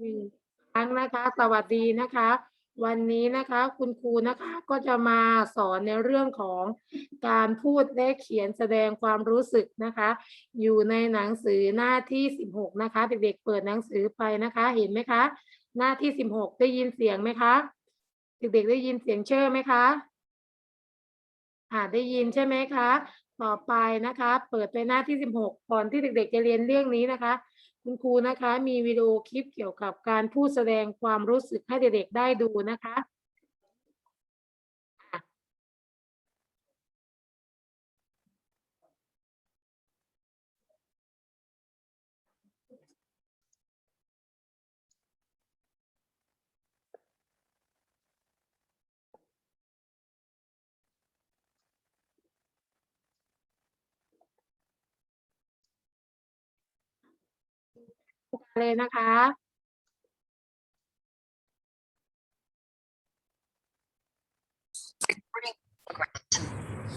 หนึ่งครั้งนะคะ สวัสดีนะคะ วันนี้นะคะคุณครูนะคะก็จะมาสอนในเรื่องของการพูดและเขียนแสดงความรู้สึกนะคะ อยู่ในหนังสือหน้าที่สิบหกนะคะ เด็กๆเปิดหนังสือไปนะคะ เห็นไหมคะ หน้าที่สิบหกได้ยินเสียงไหมคะเด็กๆได้ยินเสียงเชื่อไหมคะอ่าได้ยินใช่ไหมคะ ต่อไปนะคะ เปิดไปหน้าที่สิบหกก่อนที่เด็กๆจะเรียนเรื่องนี้นะคะ คุณครูนะคะ มีวิดีโอคลิปเกี่ยวกับการพูดแสดงความรู้สึกให้เด็กๆได้ดูนะคะ เลยนะคะ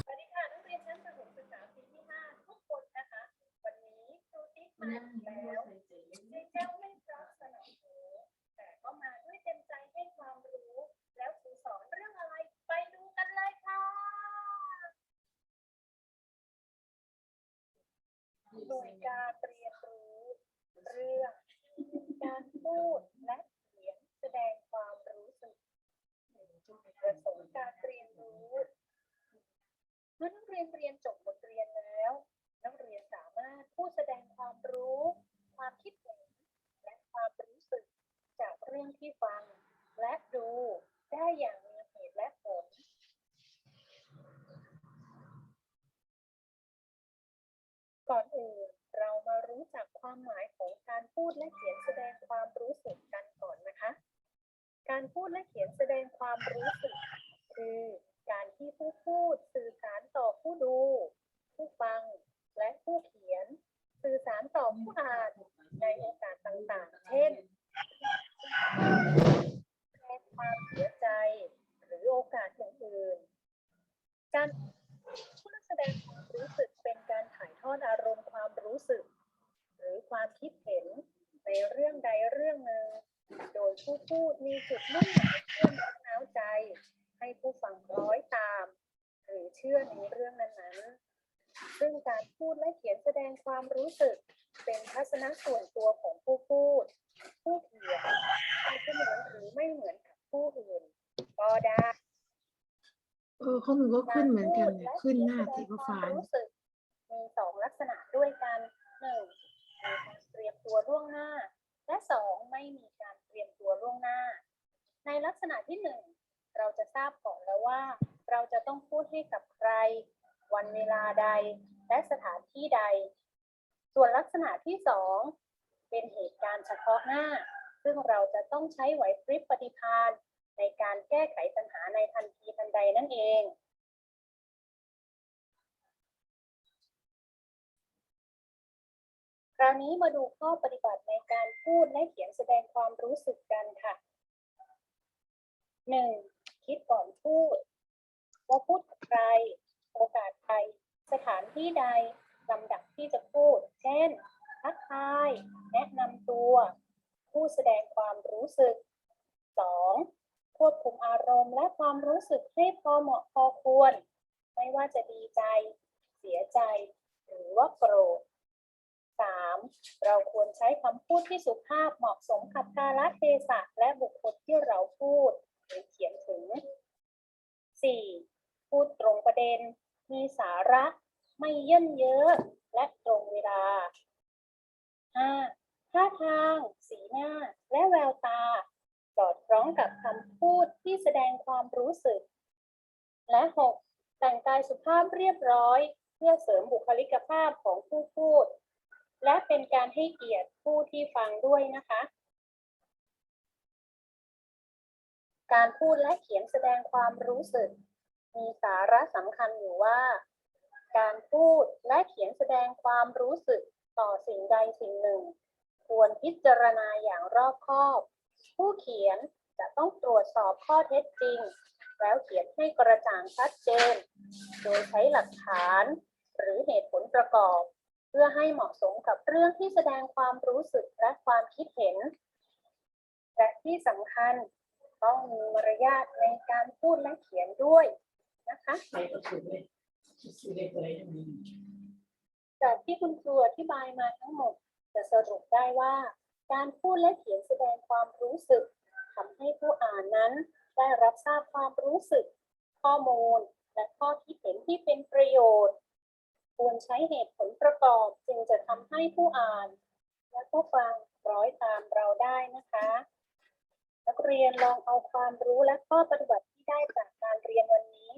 สวัสดีค่ะนักเรียนชั้นประถมศึกษาปีที่ห้าทุกคนนะคะ วันนี้ครูติ๊กมาแล้วในเจ้าไม่เพราะสนองหูแต่ก็มาด้วยเต็มใจให้ความรู้ แล้วครูสอนเรื่องอะไรไปดูกันเลยค่ะหน่วยการเรียน เรื่อง การพูดและเขียนแสดงความรู้สึกประสงค์การเรียนรู้ เมื่อนักเรียนเรียนจบบทเรียนแล้ว นักเรียนสามารถพูดแสดงความรู้ ความคิดเห็น และความรู้สึก จากเรื่องที่ฟัง และดูได้อย่างมีเหตุและผล ก่อนอื่นเรามารู้จักความหมายของการพูดและเขียนแสดงความรู้สึกกันก่อนนะคะ การพูดและเขียนแสดงความรู้สึก คือการที่ผู้พูดสื่อสารต่อผู้ดู ผู้ฟัง และผู้เขียน สื่อสารต่อผู้อ่านในโอกาสต่างๆ เช่นแสดงความเสียใจ หรือโอกาสอื่นๆ การพูดและแสดงความรู้สึกเป็นการถ่ายทอดอารมณ์ความรู้ สึก หรือความคิดเห็นในเรื่องใดเรื่องหนึ่ง โดยผู้พูดมีจุดมุ่งหมายเพื่อน้มน้าวใจ ให้ผู้ฟังคล้อยตาม หรือเชื่อในเรื่องนั้นๆ ซึ่งการพูดและเขียนแสดงความรู้สึก เป็นทัศนะส่วนตัวของผู้พูด ผู้เขียนอาจจะเหมือนหรือไม่เหมือนกับผู้อื่นก็ได้เออข้อมือก็ขึ้นเหมือนกันเนี่ยขึ้นหน้าสีฟ้ารู้สึกมีสองลักษณะด้วยกันหนึ่งมีการเตรียมตัวล่วงหน้า และสองไม่มีการเตรียมตัวล่วงหน้า ในลักษณะที่หนึ่งเราจะทราบก่อนแล้วว่า เราจะต้องพูดให้กับใคร วันเวลาใด และสถานที่ใด ส่วนลักษณะที่สอง เป็นเหตุการณ์เฉพาะหน้า ซึ่งเราจะต้องใช้ไหวพริบปฏิภาณในการแก้ไขปัญหาในทันทีทันใดนั่นเองคราวนี้มาดูข้อปฏิบัติในการพูดและเขียนแสดงความรู้สึกกันค่ะหนึ่งคิดก่อนพูด ว่าพูดใคร โอกาสใดสถานที่ใดลำดับที่จะพูด เช่น ทักทาย แนะนำตัว ผู้แสดงความรู้สึก 2. ควบคุมอารมณ์และความรู้สึกให้พอเหมาะพอควร ไม่ว่าจะดีใจ เสียใจ หรือว่าโกรธ 3. เราควรใช้คำพูดที่สุภาพเหมาะสมกับกาลเทศะและบุคคลที่เราพูด หรือเขียนถึง 4. พูดตรงประเด็น มีสาระ ไม่เย่นเยอะ และตรงเวลา 5. ท่าทาง สีหน้า และแววตา สอดคล้องกับคำพูดที่แสดงความรู้สึก และ 6. แต่งกายสุภาพเรียบร้อย เพื่อเสริมบุคลิกภาพของผู้พูด และเป็นการให้เกียรติผู้ที่ฟังด้วยนะคะ การพูดและเขียนแสดงความรู้สึก มีสาระสำคัญอยู่ว่า การพูดและเขียนแสดงความรู้สึก ต่อสิ่งใดสิ่งหนึ่ง ควรพิจารณาอย่างรอบคอบ ผู้เขียนจะต้องตรวจสอบข้อเท็จจริง แล้วเขียนให้กระจ่างชัดเจน โดยใช้หลักฐานหรือเหตุผลประกอบ เพื่อให้เหมาะสมกับเรื่องที่แสดงความรู้สึกและความคิดเห็น และที่สำคัญต้องมีมารยาทในการพูดและเขียนด้วยนะคะ จากที่คุณครูอธิบายมาทั้งหมด จะสรุปได้ว่า การพูดและเขียนแสดงความรู้สึกทำให้ผู้อ่านนั้น ได้รับทราบความรู้สึก ข้อมูล และข้อคิดเห็นที่เป็นประโยชน์ ควรใช้เหตุผลประกอบจึงจะทำให้ผู้อ่าน และผู้ฟังร้อยตามเราได้นะคะ นักเรียนลองเอาความรู้และข้อปฏิบัติที่ได้จากการเรียนวันนี้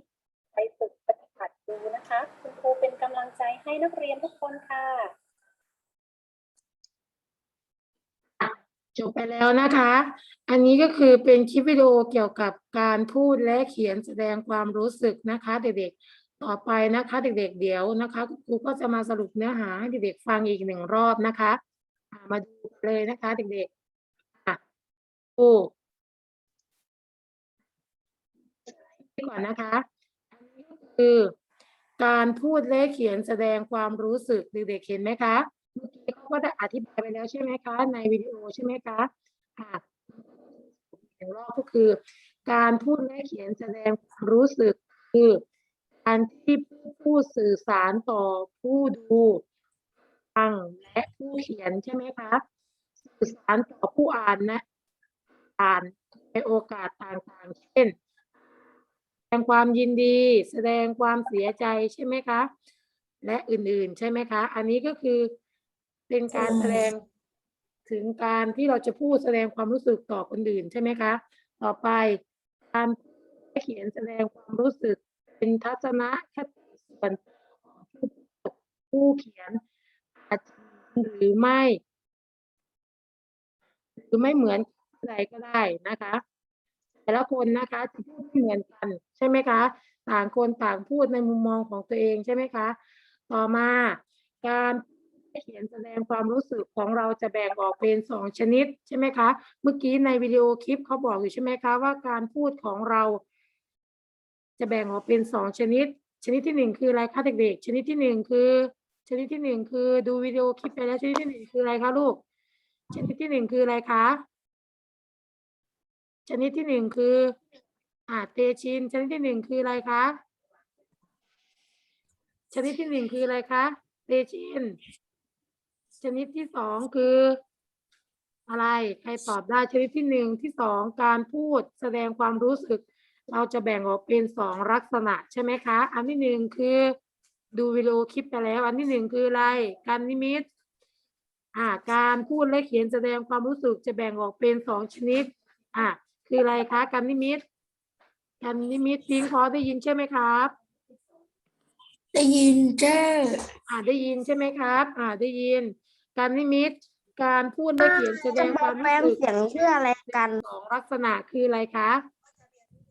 ไปฝึกปฏิ บัติดูนะคะ คุณครูเป็นกำลังใจให้นักเรียนทุกคนค่ะ จบไปแล้วนะคะ อันนี้ก็คือเป็นคลิปวิดีโอเกี่ยวกับการพูดและเขียนแสดงความรู้สึกนะคะ เด็กๆ ต่อไปนะคะเด็กๆ เดี๋ยวนะคะคุณครูก็จะมาสรุปเนื้อหาให้เด็กๆฟังอีกหนึ่งรอบนะคะอ่ามาดูเลยนะคะเด็กๆอะดูก่อนนะคะอันนี้ก็ คือการพูดและเขียนแสดงความรู้สึกเด็กๆเห็นไหมคะเมื่อกี้เขาก็ได้อธิบายไปแล้วใช่ไหมคะ ในวิดีโอใช่ไหมคะค่ะอย่างรอบก็คือ การพูดและเขียนแสดงความรู้สึกคือ การที่ผู้สื่อสารต่อผู้ดูฟังและผู้เขียนใช่ไหมคะสื่อสารต่อผู้อ่านนะอ่านในโอกาสต่างๆ เช่น งความยินดี แสดงความเสียใจใช่ไหมคะ และอื่นๆใช่ไหมคะ อันนี้ก็คือเป็นการแสดงถึงการที่เราจะพูดแสดงความรู้สึกต่อคนอื่นใช่ไหมคะ ต่อไปการเขียนแสดงความรู้สึกเป็นทัศนะคติส่วนตัวของผู้พูดผู้เขียนอาจจะหรือไม่ หรือไม่เหมือนใดก็ได้นะคะ แต่ละคนนะคะจะพูดไม่เหมือนกันใช่ไหมคะ ต่างคนต่างพูดในมุมมองของตัวเองใช่ไหมคะ ต่อมาการเขียนแสดงความรู้สึกของเราจะแบ่งออกเป็นสองชนิดใช่ไหมคะ เมื่อกี้ในวิดีโอคลิปเขาบอกอยู่ใช่ไหมคะว่าการพูดของเรา จะแบ่งออกเป็นสองชนิด ชนิดที่หนึ่งคืออะไรคะเด็กๆ ชนิดที่หนึ่งคือ ชนิดที่หนึ่งคือดูวิดีโอคลิปไปแล้วชนิดที่หนึ่งคืออะไรคะลูก ชนิดที่หนึ่งคืออะไรคะ ชนิดที่หนึ่งคืออ่าเตชิน ชนิดที่หนึ่งคืออะไรคะชนิดที่หนึ่งคืออะไรคะเตชิน ชนิดที่สองคือ อะไร ใครตอบได้ชนิดที่หนึ่งที่สองการพูดแสดงความรู้สึก เราจะแบ่งออกเป็นสองลักษณะใช่ไหมคะ อันที่หนึ่งคือดูวิดีโอคลิปไปแล้ว อันที่หนึ่งคืออะไร การนิมิตอ่าการพูดและเขียนแสดงความรู้สึกจะแบ่งออกเป็นสองชนิดอ่า คืออะไรคะการนิมิตการนิมิตพิงพอได้ยินใช่ไหมครับ ได้ยินเจ้าอ่าได้ยินใช่ไหมครับ อ่าได้ยิน การนิมิต การพูดและเขียนแสดงความรู้สึกเสียงชื่ออะไรกันสองลักษณะคืออะไรคะ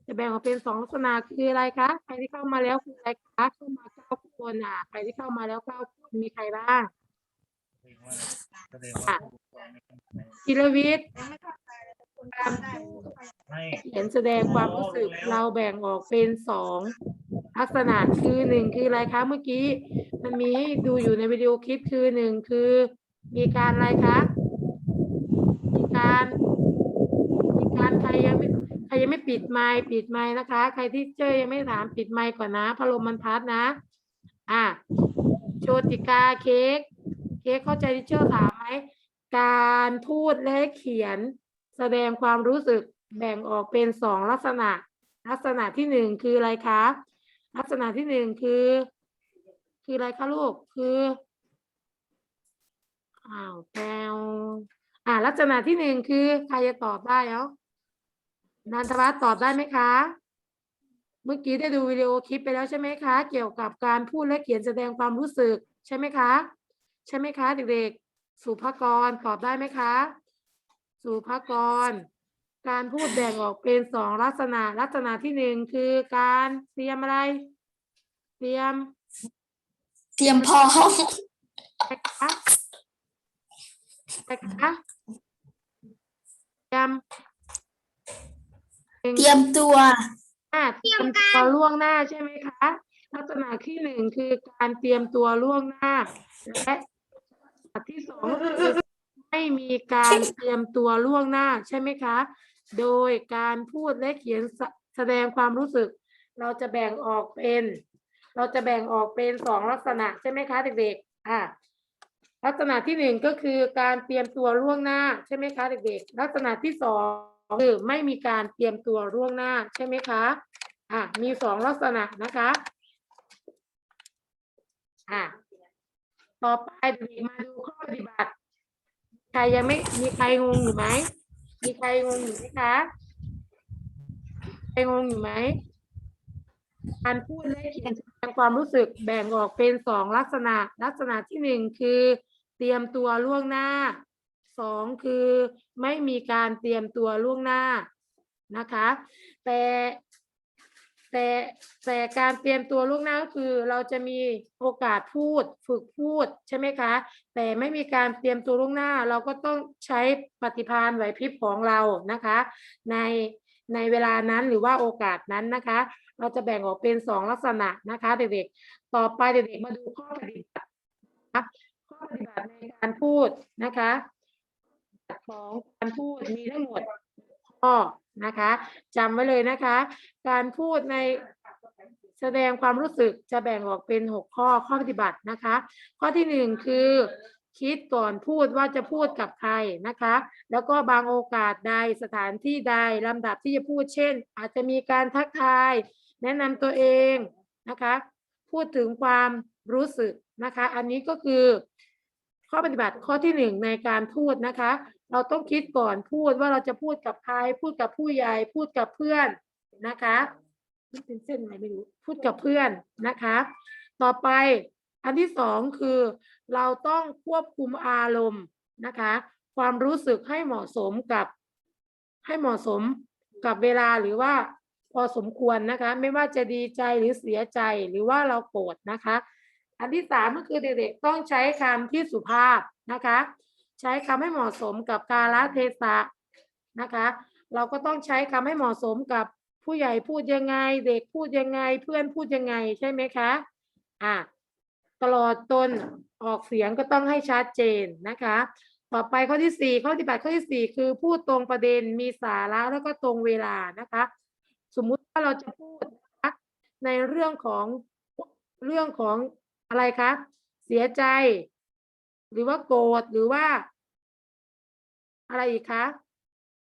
จะแบ่งออกเป็นสองลักษณะคืออะไรคะใครที่เข้ามาแล้วคืออะไรคะเข้ามาเก้าคนอะใครที่เข้ามาแล้วเก้าคนมีใครบ้างอะกิรวิทย์ การพูดให้เขียนแสดงความรู้สึกเราแบ่งออกเป็นสองลักษณะคือหนึ่งคืออะไรคะเมื่อกี้ มันมีให้ดูอยู่ในวิดีโอคลิปคือหนึ่งคือ มีการอะไรคะมีการมีการใครยังไม่ใครยังไม่ปิดไมค์ปิดไมค์นะคะ ใครที่เจอยังไม่ถามปิดไมค์ก่อนนะพัดลมมันพัดนะ อะโชติกาเค้กเค้กเข้าใจที่เชอร์ถามไหมการพูดและเขียน แสดงความรู้สึกแบ่งออกเป็นสองลักษณะ ลักษณะที่หนึ่งคืออะไรคะ ลักษณะที่หนึ่งคือ คืออะไรคะลูก คืออ้าวแปลอ่าลักษณะที่หนึ่งคือใครจะตอบได้เอ้านันทวัฒน์ตอบได้ไหมคะ เมื่อกี้ได้ดูวิดีโอคลิปไปแล้วใช่ไหมคะ เกี่ยวกับการพูดและเขียนแสดงความรู้สึกใช่ไหมคะ ใช่ไหมคะเด็กๆ สุภกรตอบได้ไหมคะ สุภกร การพูดแบ่งออกเป็นสองลักษณะ ลักษณะที่หนึ่งคือการเตรียมอะไร เตรียมเตรียมพร้อมอะไรคะอะไรคะเตรียมหนึ่งเตรียมตัว อ่าเตรียมตัวล่วงหน้าใช่ไหมคะ ลักษณะที่หนึ่งคือการเตรียมตัวล่วงหน้าและลักษณะที่สองก็คือ ไม่มีการเตรียมตัวล่วงหน้าใช่ไหมคะ โดยการพูดและเขียนแสแสดงความรู้สึก เราจะแบ่งออกเป็น เราจะแบ่งออกเป็นสองลักษณะใช่ไหมคะเด็กๆอะลักษณะที่หนึ่งก็คือการเตรียมตัวล่วงหน้าใช่ไหมคะเด็กๆ ลักษณะที่สองคือไม่มีการเตรียมตัวล่วงหน้าใช่ไหมคะอะมีสองลักษณะนะคะอะต่อไปเด็กมาดูข้อปฏิบัติ ใครยังไม่มีใครงงอยู่ไหม มีใครงงอยู่ไหมคะใครงงอยู่ไหมการพูดและเขียนแสดงความรู้สึกแบ่งออกเป็นสองลักษณะ ลักษณะที่หนึ่งคือ เตรียมตัวล่วงหน้าสองคือไม่มีการเตรียมตัวล่วงหน้านะคะ แต่ แต่แต่การเตรียมตัวล่วงหน้าก็คือเราจะมีโอกาสพูดฝึกพูดใช่ไหมคะ แต่ไม่มีการเตรียมตัวล่วงหน้า เราก็ต้องใช้ปฏิภาณไหวพริบของเรานะคะ ในในเวลานั้นหรือว่าโอกาสนั้นนะคะ เราจะแบ่งออกเป็นสองลักษณะนะคะเด็กๆต่อไปเด็กๆมาดูข้อปฏิบัติข้อปฏิบัติในการพูดนะคะ ของการพูดมีทั้งหมดข้อ นะคะจำไว้เลยนะคะ การพูดในแสดงความรู้สึกจะแบ่งออกเป็นหกข้อข้อปฏิบัตินะคะ ข้อที่หนึ่งคือคิดก่อนพูดว่าจะพูดกับใครนะคะ แล้วก็บางโอกาสใดสถานที่ใดลำดับที่จะพูดเช่น อาจจะมีการทักทาย แนะนำตัวเองนะคะ พูดถึงความรู้สึกนะคะ อันนี้ก็คือ ข้อปฏิบัติข้อที่หนึ่งในการพูดนะคะ เราต้องคิดก่อนพูดว่าเราจะพูดกับใครพูดกับผู้ใหญ่พูดกับเพื่อนนะคะนี่เป็นเส้นอะไรไม่รู้พูดกับเพื่อนนะคะ ต่อไปอันที่สองคือ เราต้องควบคุมอารมณ์นะคะ ความรู้สึกให้เหมาะสมกับ ให้เหมาะสมกับเวลาหรือว่าพอสมควรนะคะ ไม่ว่าจะดีใจหรือเสียใจหรือว่าเราโกรธนะคะ อันที่สามก็คือเด็กๆต้องใช้คำที่สุภาพนะคะ ใช้คำให้เหมาะสมกับกาลเทศะนะคะ เราก็ต้องใช้คำให้เหมาะสมกับผู้ใหญ่พูดยังไง เด็กพูดยังไง เพื่อนพูดยังไงใช่ไหมคะอะตลอดตนออกเสียงก็ต้องให้ชัดเจนนะคะ ต่อไปข้อที่สี่ข้อปฏิบัติข้อที่สี่คือพูดตรงประเด็นมีสาระแล้วก็ตรงเวลานะคะ สมมุติว่าเราจะพูดะะในเรื่องของเรื่องของอะไรคะเสียใจ หรือว่าโกรธหรือว่า อะไรอีกคะ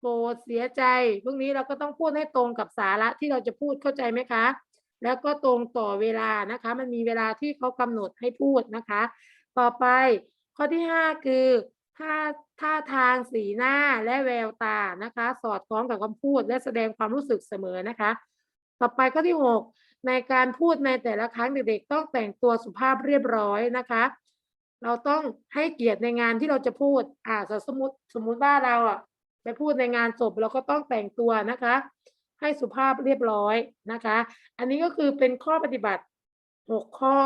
โกรธเสียใจพวกนี้เราก็ต้องพูดให้ตรงกับสาระที่เราจะพูดเข้าใจไหมคะ แล้วก็ตรงต่อเวลานะคะ มันมีเวลาที่เขากำหนดให้พูดนะคะ ต่อไปข้อที่ห้าคือท่าท่าทางสีหน้าและแววตานะคะ สอดคล้องกับคำพูดและแสดงความรู้สึกเสมอนะคะ ต่อไปข้อที่หกในการพูดในแต่ละครั้งเด็กๆ ต้องแต่งตัวสุภาพเรียบร้อยนะคะ เราต้องให้เกียรติในงานที่เราจะพูด อ่าสมมติสมมุติว่าเราอะไปพูดในงานศพเราก็ต้องแต่งตัวนะคะ ให้สุภาพเรียบร้อยนะคะ อันนี้ก็คือเป็นข้อปฏิบัติหกข้อ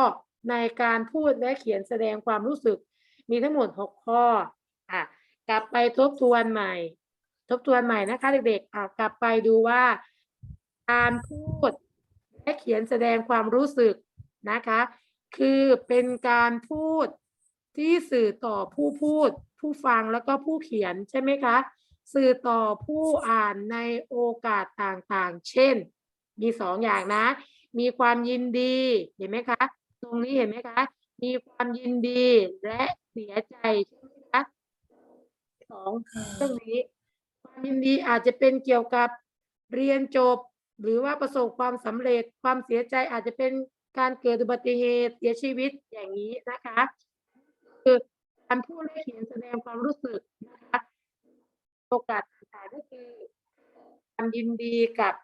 ในการพูดและเขียนแสดงความรู้สึก มีทั้งหมดหกข้ออะกลับไปทบทวนใหม่ ทบทวนใหม่นะคะเด็กๆอะกลับไปดูว่า การพูดและเขียนแสดงความรู้สึกนะคะ คือเป็นการพูด ที่สื่อต่อผู้พูด ผู้ฟังแล้วก็ผู้เขียนใช่ไหมคะ สื่อต่อผู้อ่านในโอกาสต่างๆ เช่น มีสองอย่างนะ มีความยินดีเห็นไหมคะ ตรงนี้เห็นไหมคะ มีความยินดีและเสียใจใช่ไหมคะสองเรื่องนี้ ความยินดีอาจจะเป็นเกี่ยวกับเรียนจบ หรือว่าประสบความสำเร็จความเสียใจอาจจะเป็นการเกิดอุบัติเหตุเสียชีวิตอย่างนี้นะคะ คือการพูดและเขียนแสดงความรู้สึกนะคะโอกาสต่างๆก็คือความยินดีกับ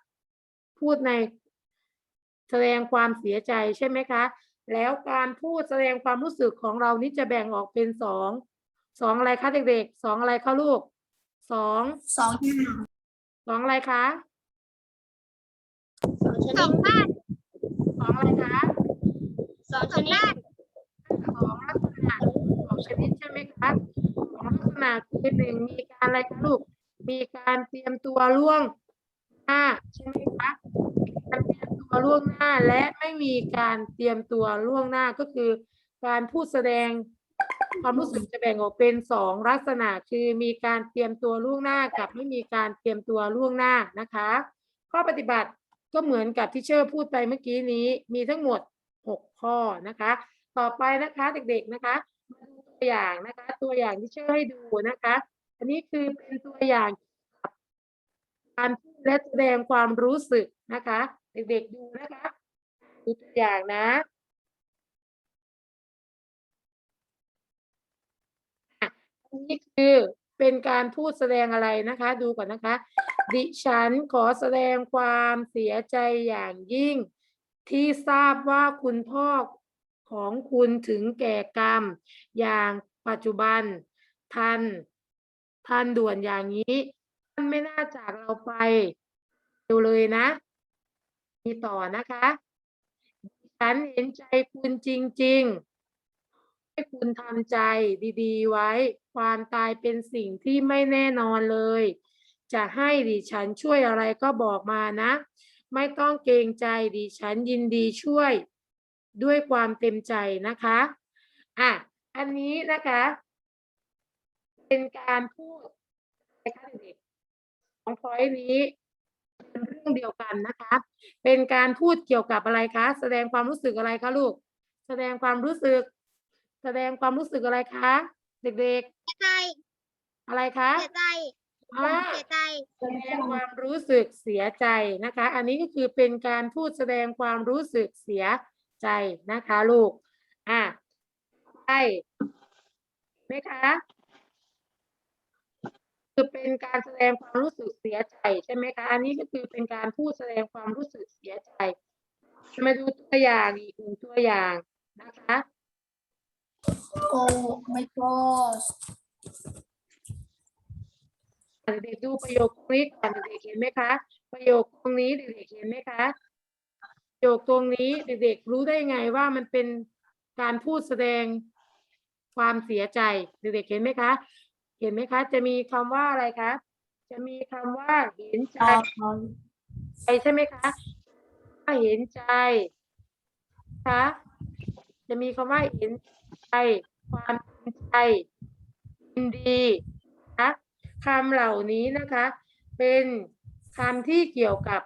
พูดในแสดงความเสียใจใช่ไหมคะ แล้วการพูดแสดงความรู้สึกของเรานี่จะแบ่งออกเป็นสองสองอะไรคะเด็กๆสองอะไรคะลูกสองสองอย่างสองอะไรคะสองบ้านสองอะไรคะสองชนิด สองลักษณะสองชนิดใช่ไหมคะสองลัก ษณะคือหนึ่งมีการอะไรคะลูกมีการเตรียมตัวล่วงหน้าใช่ไหมคะการเตรียมตัวล่วงหน้าและไม่มีการเตรียมตัวล่วงหน้าก็คือ การพูดแสดงความรู้สึกจะแบ่งออกเป็นสองลักษณะ คือมีการเตรียมตัวล่วงหน้ากับไม่มีการเตรียมตัวล่วงหน้านะคะ ข้อปฏิบัติก็เหมือนกับที่เชอร์พูดไปเมื่อกี้นี้ มีทั้งหมดหกข้อนะคะ ต่อไปนะคะเด็กๆนะคะ อย่างนะคะ ตัวอย่างที่เชอร์ให้ดูนะคะ อันนี้คือเป็นตัวอย่างการพูดและแสดงความรู้สึกนะคะ เด็กๆดูนะคะดูตัวอย่างนะอันนี้คือเป็นการพูดแสดงอะไรนะคะ ดูก่อนนะคะ ดิฉันขอแสดงความเสียใจอย่างยิ่ง ที่ทราบว่าคุณพ่อ ของคุณถึงแก่กรรม อย่างปัจจุบันทันทันด่วนอย่างนี้ท่านไม่น่าจากเราไปเร็วเลยนะ มีต่อนะคะฉันเห็นใจคุณจริง ๆให้คุณทำใจดีๆ ไว้ ความตายเป็นสิ่งที่ไม่แน่นอนเลย จะให้ดิฉันช่วยอะไรก็บอกมานะ ไม่ต้องเกรงใจดิฉันยินดีช่วย ด้วยความเต็มใจนะคะอะอันนี้นะคะ เป็นการพูดนะคะเด็กๆของพอยนี้เป็นเรื่องเดียวกันนะคะ เป็นการพูดเกี่ยวกับอะไรคะ แสดงความรู้สึกอะไรคะลูก แสดงความรู้สึก แสดงความรู้สึกอะไรคะ เด็กเสียใจๆอะไรคะเสียใจอ่าเสียใจ แสดงความรู้สึกเสียใจนะคะ อันนี้ก็คือเป็นการพูดแสดงความรู้สึกเสียใจ นะคะลูก อะใช่ไหมคะคือเป็นการแสดงความรู้สึกเสียใจใช่ไหมคะ อันนี้ก็คือเป็นการพูดแสดงความรู้สึกเสียใจจะมาดูตัวอย่างอีกหนึ่งตัวอย่างนะคะ Oh my gosh. เด็กๆดูประโยคตรงนี้ก่อนเด็กๆเห็นไหมคะ ประโยคตรงนี้เด็กๆเห็นไหมคะ ประโยคตรงนี้เด็กๆรู้ได้ไงว่ามันเป็นการพูดแสดงความเสียใจ เด็กๆเห็นไหมคะ เห็นไหมคะ จะมีคำว่าอะไรคะ จะมีคำว่าเห็นใจใจใช่ไหมคะถ้าเห็นใจคะจะมีคำว่าเห็นใจความจริงใจยินดีนะคะคำเหล่านี้นะคะ เป็นคำที่เกี่ยวกับ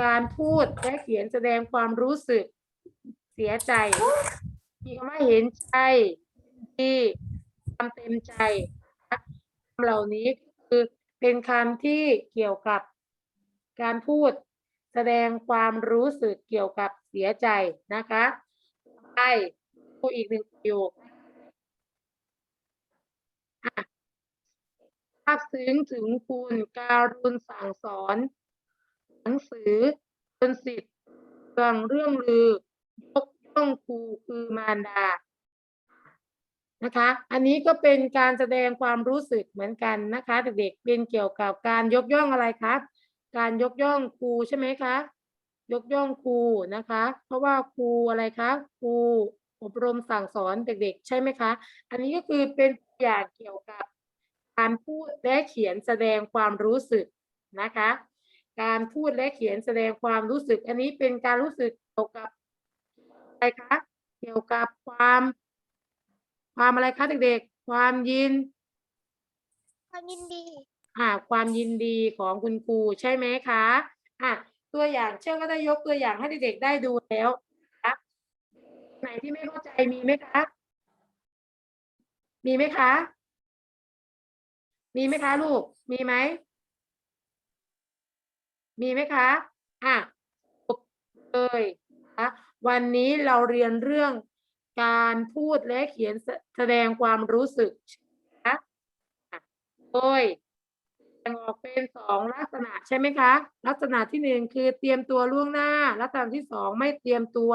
การพูดและเขียนแสดงความรู้สึก เสียใจมีคำว่าเห็นใจยินดีความเต็มใจคำเหล่านี้คือเป็นคำที่เกี่ยวกับการพูดแสดงความรู้สึกเกี่ยวกับเสียใจนะคะไปดูอีกหนึ่งประโยคอะทราบซึ้งถึงคุณการุณสั่งสอน หนังสือจนสิทธิ์เรื่องเรื่องลือยกย่องครูคือมารดานะคะ อันนี้ก็เป็นการแสดงความรู้สึกเหมือนกันนะคะเด็กๆเป็นเกี่ยวกับการยกย่องอะไรครับ การยกย่องครูใช่ไหมคะยกย่องครูนะคะ เพราะว่าครูอะไรคะครูอบรมสั่งสอนเด็กๆ ใช่ไหมคะ อันนี้ก็คือเป็นอย่างเกี่ยวกับการพูดและเขียนแสดงความรู้สึกนะคะ การพูดและเขียนแสดงความรู้สึก อันนี้เป็นการรู้สึกเกี่ยวกับอะไรคะเกี่ยวกับความ ความอะไรคะเด็กๆ ความยิน ความยินดีอ่าความยินดีของคุณครูใช่ไหมคะอะตัวอย่างเชื่อก็ได้ยกตัวอย่างให้เด็กๆได้ดูแล้วนะคะไหนที่ไม่เข้าใจมีไหมคะ มีไหมคะ มีไหมคะลูก มีไหม มีไหมคะอะเลยนะวันนี้เราเรียนเรื่องการพูดและเขียนแสดงความรู้สึกนะคะอะโดยแบ่งออกเป็นสองลักษณะใช่ไหมคะ ลักษณะที่หนึ่งคือเตรียมตัวล่วงหน้า ลักษณะที่สองไม่เตรียมตัว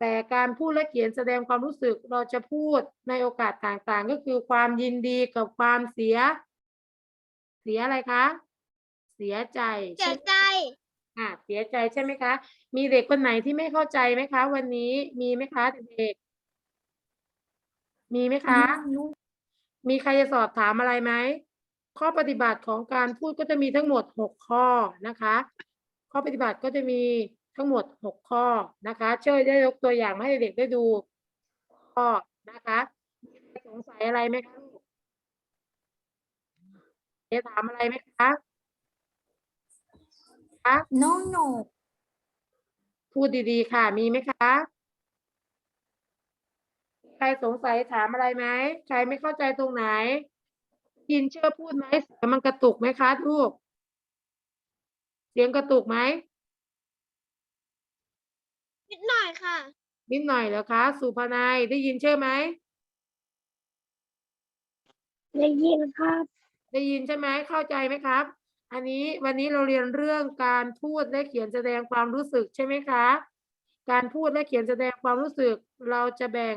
แต่การพูดและเขียนแสดงความรู้สึกเราจะพูดในโอกาสต่างๆ ก็คือความยินดีกับความเสีย เสียอะไรคะ เสียใจเสียใช่ใจอะเสียใจใช่ไหมคะ มีเด็กคนไหนที่ไม่เข้าใจไหมคะ วันนี้มีไหมคะเด็กๆมีไหมคะ มีใครจะสอบถามอะไรไหม ข้อปฏิบัติของการพูดก็จะมีทั้งหมดหกข้อนะคะ ข้อปฏิบัติก็จะมีทั้งหมดหกข้อนะคะเช่วยได้ยกตัวอย่างมาให้เด็กๆได้ดูข้อนะคะสงสัยอะไรไหมคะลูกเอะถามอะไรไหมคะ คะน้องหนูพูดดีๆค่ะ มีไหมคะ ใครสงสัยถามอะไรไหม ใครไม่เข้าใจตรงไหนยินเชื่อพูดไหมเสียงมันกระตุกไหมคะลูก เสียงกระตุกไหม นิดหน่อยค่ะ นิดหน่อยเหรอคะสุภนายได้ยินเชื่อไหม ได้ยินครับ ได้ยินใช่ไหมเข้าใจไหมครับ อันนี้วันนี้เราเรียนเรื่องการพูดและเขียนแสดงความรู้สึกใช่ไหมคะ การพูดและเขียนแสดงความรู้สึก เราจะแบ่ง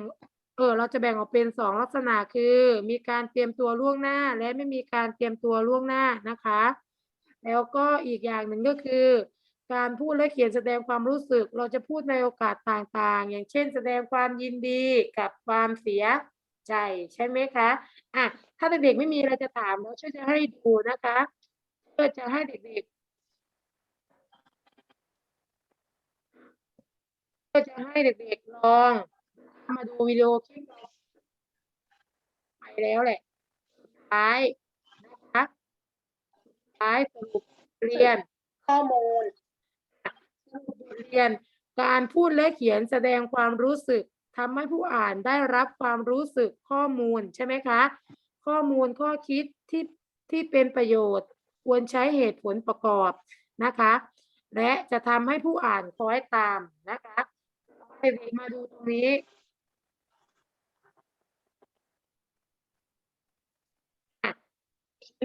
เออ เราจะแบ่งออกเป็นสองลักษณะคือ มีการเตรียมตัวล่วงหน้า และไม่มีการเตรียมตัวล่วงหน้านะคะ แล้วก็อีกอย่างหนึ่งก็คือ การพูดและเขียนแสดงความรู้สึก เราจะพูดในโอกาสต่างๆ อย่างเช่น แสดงความยินดีกับความเสียใจใช่ไหมคะ อะ ถ้าเด็กๆไม่มีอะไรจะถามแล้วช่วยจะให้ดูนะคะ เพื่อจะให้เด็กๆเพื่อจะให้เด็กๆลอง มาดูวิดีโอคลิปไปแล้วแหละสุดท้ายนะคะสุดท้ายสรุปเรียน ข้อมูลเรียน การพูดและเขียนแสดงความรู้สึกทำให้ผู้อ่านได้รับความรู้สึกข้อมูลใช่ไหมคะ ข้อมูลข้อคิดที่ที่เป็นประโยชน์ ควรใช้เหตุผลประกอบนะคะ และจะทำให้ผู้อ่านคล้อยตามนะคะเด็กๆมาดูตรงนี้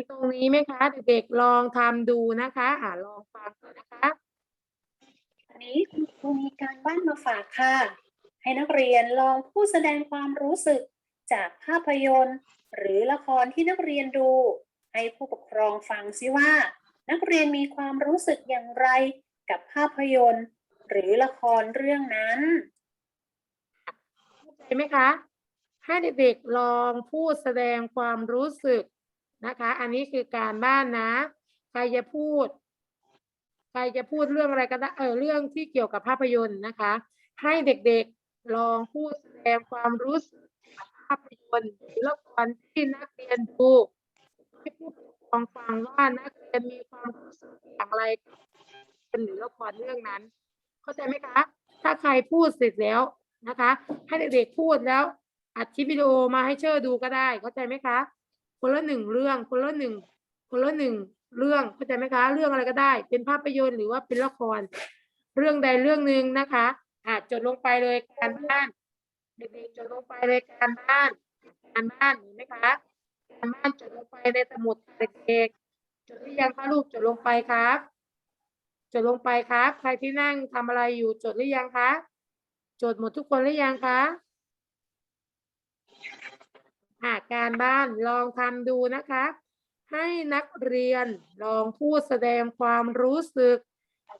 ตรงนี้ไหมคะเด็กๆลองทำดูนะคะอ่าลองฟังดูนะคะอันนี้คุณครูมีการบ้านมาฝากค่ะ ให้นักเรียนลองพูดแสดงความรู้สึกจากภาพยนตร์ หรือละครที่นักเรียนดู ให้ผู้ปกครองฟังซิว่า นักเรียนมีความรู้สึกอย่างไรกับภาพยนตร์ หรือละครเรื่องนั้นเข้าใจไหมคะ ให้เด็กๆลองพูดแสดงความรู้สึกนะคะ อันนี้คือการบ้านนะ ใครจะพูด ใครจะพูดเรื่องอะไรก็ได้ เออ เรื่องที่เกี่ยวกับภาพยนตร์นะคะ ให้เด็กๆลองพูดแสดงความรู้สึกภาพยนตร์หรือละครที่นักเรียนดู ให้ผู้ปกครองฟังว่านักเรียนมีความรู้สึกอย่างไรกับหรือละครเรื่องนั้น เข้าใจไหมคะ ถ้าใครพูดเสร็จแล้วนะคะ ให้เด็กๆพูดแล้วอัดคลิปวิดีโอมาให้เชอร์ดูก็ได้ เข้าใจไหมคะ คนละหนึ่งเรื่อง คนละหนึ่งคนละหนึ่งเรื่องเข้าใจไหมคะ เรื่องอะไรก็ได้ เป็นภาพยนตร์หรือว่าเป็นละคร เรื่องใดเรื่องหนึ่งนะคะอะจดลงไปเลยการบ้านเด็กๆจดลงไปเลยการบ้าน การบ้านเห็นไหมคะ การบ้านจดลงไปในสมุดเด็กๆจดหรือยังคะลูกจดลงไปครับ จดลงไปครับ ใครที่นั่งทำอะไรอยู่จดหรือยังคะจดหมดทุกคนหรือยังคะอาการบ้านลองทำดูนะคะให้นักเรียนลองพูดแสดงความรู้สึก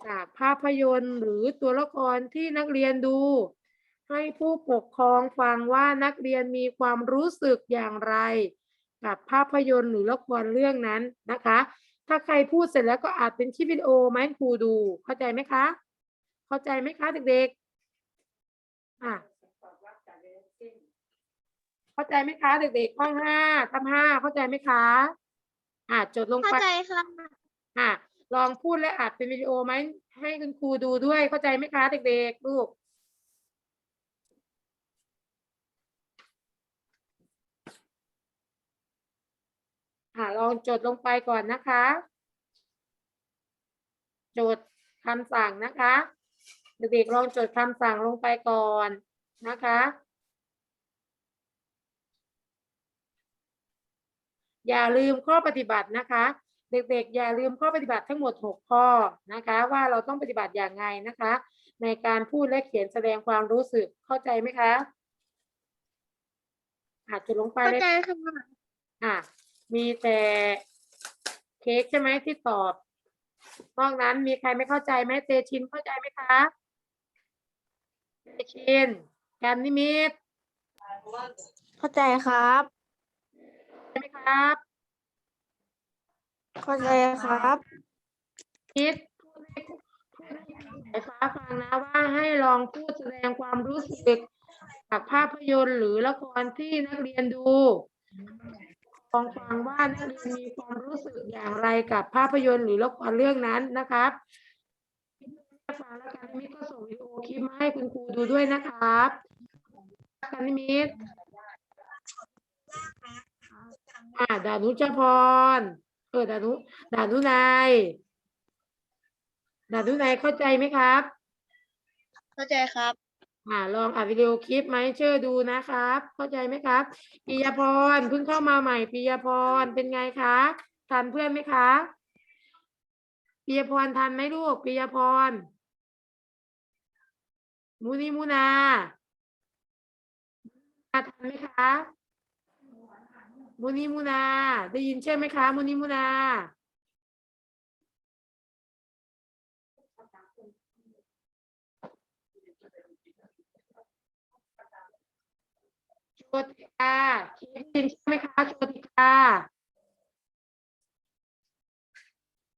จากภาพยนตร์หรือตัวละครที่นักเรียนดู ให้ผู้ปกครองฟังว่านักเรียนมีความรู้สึกอย่างไร กับภาพยนตร์หรือละครเรื่องนั้นนะคะ ถ้าใครพูดเสร็จแล้วก็อาจเป็นคลิปวิดีโอมาให้ครูดู เข้าใจไหมคะ เข้าใจไหมคะเด็กๆอะเข้าใจไหมคะเด็กๆข้อห้าทำห้าเข้าใจไหมคะอะจดลงเข้าไปใจค่ะอะลองพูดและอัดเป็นวิดีโอไหมให้คุณครูดูด้วยเข้าใจไหมคะเด็กๆลูก อะลองจดลงไปก่อนนะคะ จดคำสั่งนะคะ เด็กๆลองจดคำสั่งลงไปก่อนนะคะ อย่าลืมข้อปฏิบัตินะคะ เด็กๆ อย่าลืมข้อปฏิบัติทั้งหมด 6 ข้อนะคะ ว่าเราต้องปฏิบัติอย่างไงนะคะ ในการพูดและเขียนแสดงความรู้สึกเข้าใจไหมคะอาจจะลงไปเข้าเลยใจค่ะอะ มีแต่เค้กใช่ไหมที่ตอบนอกนั้นมีใครไม่เข้าใจไหมเตชินเข้าใจไหมคะเตชินการนิมิตเข้าใจครับใช่ไหมครับ เข้าใจครับคิดพูดให้พูดให้สายฟ้าฟังนะว่าให้ลองพูดแสดงความรู้สึกจากภาพยนตร์หรือละครที่นักเรียนดู ลองฟังว่านักเรียนมีความรู้สึกอย่างไรกับภาพยนตร์หรือละครเรื่องนั้นนะครับฟังแล้วกันนิมิตก็ส่งวิดีโอคลิปมาให้คุณครูดูด้วยนะครับกันนิมิตอ่าดานุจพร เออดานุดานุนายดานุนายเข้าใจไหมครับ เข้าใจครับ อ่าลองอัดวิดีโอคลิปไหมเชื่อดูนะครับ เข้าใจไหมครับปิยพรเพิ่งเข้ามาใหม่ปิยพรเป็นไงคะทันเพื่อนไหมคะปิยพรทันไหมลูกปิยพรมูนีมูนาทันไหมคะมูนีมูนา ได้ยินใช่ไหมคะมูนีมูนา โชติกาได้ยินใช่ไหมคะโชติกา